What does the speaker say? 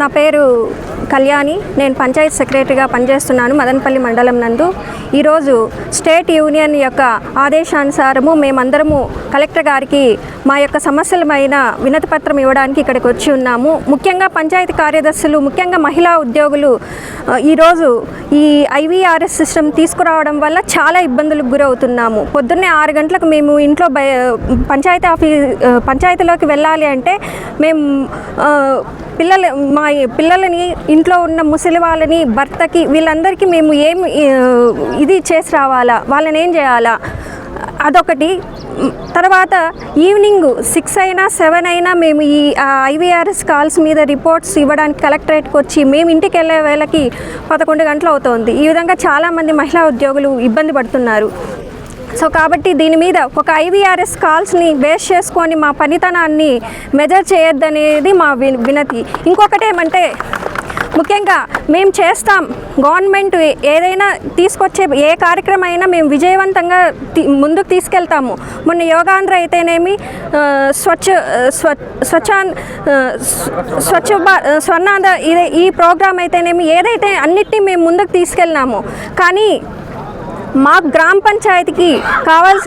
నా పేరు కళ్యాణి. నేను పంచాయత్ సెక్రటరీగా పనిచేస్తున్నాను మదనపల్లి మండలం నందు. ఈరోజు స్టేట్ యూనియన్ యొక్క ఆదేశానుసారము మేమందరము కలెక్టర్ గారికి మా యొక్క సమస్యలమైన వినతి పత్రం ఇవ్వడానికి ఇక్కడికి వచ్చి ఉన్నాము. ముఖ్యంగా పంచాయతీ కార్యదర్శులు ముఖ్యంగా మహిళా ఉద్యోగులు ఈరోజు ఈ ఐవీఆర్ఎస్ సిస్టమ్ తీసుకురావడం వల్ల చాలా ఇబ్బందులకు గురవుతున్నాము. పొద్దున్నే ఆరు గంటలకు మేము ఇంట్లో బయ పంచాయతీ ఆఫీ పంచాయతీలోకి వెళ్ళాలి అంటే మేము పిల్లలు మా పిల్లలని ఇంట్లో ఉన్న ముసలి వాళ్ళని భర్తకి వీళ్ళందరికీ మేము ఏం ఇది చేసి రావాలా? వాళ్ళని ఏం చేయాలా? అదొకటి. తర్వాత ఈవినింగ్ సిక్స్ అయినా సెవెన్ అయినా మేము ఈ ఐవీఆర్ఎస్ కాల్స్ మీద రిపోర్ట్స్ ఇవ్వడానికి కలెక్టరేట్కి వచ్చి మేము ఇంటికి వెళ్ళే వేళకి పదకొండు గంటలు అవుతోంది. ఈ విధంగా చాలామంది మహిళా ఉద్యోగులు ఇబ్బంది పడుతున్నారు. సో కాబట్టి దీని మీద ఒక ఐవీఆర్ఎస్ కాల్స్ని బేస్ చేసుకొని మా పనితనాన్ని మెజర్ చేయొద్దనేది మా వి- వినతి. ఇంకొకటి ఏమంటే ముఖ్యంగా మేము చేస్తాం. గవర్నమెంట్ ఏదైనా తీసుకొచ్చే ఏ కార్యక్రమం అయినా మేము విజయవంతంగా తీ- ముందుకు తీసుకెళ్తాము. మొన్న యోగాంధ్ర అయితేనేమి స్వచ్ఛ స్వచ్ఛాన్ స్వచ్ఛ భా స్వర్ణాంధ్ర ఇదే ఈ ప్రోగ్రామ్ అయితేనేమి ఏదైతే అన్నిటినీ మేము ముందుకు తీసుకెళ్ళినాము కానీ మా గ్రామ పంచాయతీకి కావాల్సిన